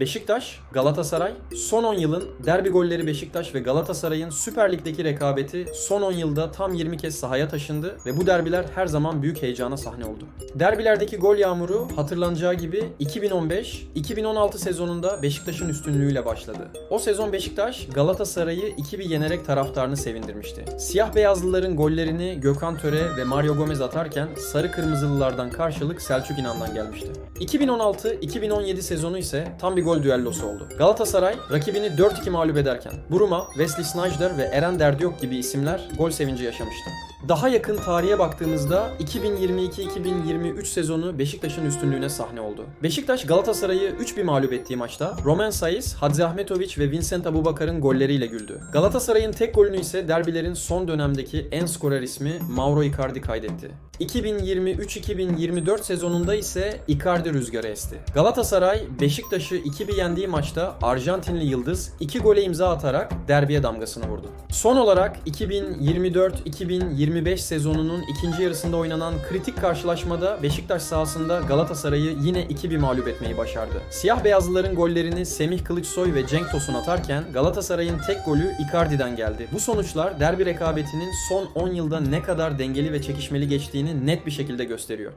Beşiktaş, Galatasaray, son 10 yılın derbi golleri Beşiktaş ve Galatasaray'ın Süper Lig'deki rekabeti son 10 yılda tam 20 kez sahaya taşındı ve bu derbiler her zaman büyük heyecana sahne oldu. Derbilerdeki gol yağmuru hatırlanacağı gibi 2015-2016 sezonunda Beşiktaş'ın üstünlüğüyle başladı. O sezon Beşiktaş Galatasaray'ı 2-1 yenerek taraftarını sevindirmişti. Siyah beyazlıların gollerini Gökhan Töre ve Mario Gomez atarken sarı kırmızılılardan karşılık Selçuk İnan'dan gelmişti. 2016-2017 sezonu ise tam bir gol düellosu oldu. Galatasaray rakibini 4-2 mağlup ederken Buruma, Wesley Sneijder ve Eren Derdiyok gibi isimler gol sevinci yaşamıştı. Daha yakın tarihe baktığımızda 2022-2023 sezonu Beşiktaş'ın üstünlüğüne sahne oldu. Beşiktaş Galatasaray'ı 3-1 mağlup ettiği maçta Roman Saiz, Hadzi Ahmetovic ve Vincent Abubakar'ın golleriyle güldü. Galatasaray'ın tek golünü ise derbilerin son dönemdeki en skorer ismi Mauro Icardi kaydetti. 2023-2024 sezonunda ise Icardi rüzgarı esti. Galatasaray Beşiktaş'ı 2-1 yendiği maçta Arjantinli Yıldız 2 gole imza atarak derbiye damgasını vurdu. Son olarak 2024-2025 sezonunun ikinci yarısında oynanan kritik karşılaşmada Beşiktaş sahasında Galatasaray'ı yine 2-1 mağlup etmeyi başardı. Siyah beyazlıların gollerini Semih Kılıçsoy ve Cenk Tosun atarken Galatasaray'ın tek golü Icardi'den geldi. Bu sonuçlar derbi rekabetinin son 10 yılda ne kadar dengeli ve çekişmeli geçtiğini net bir şekilde gösteriyor.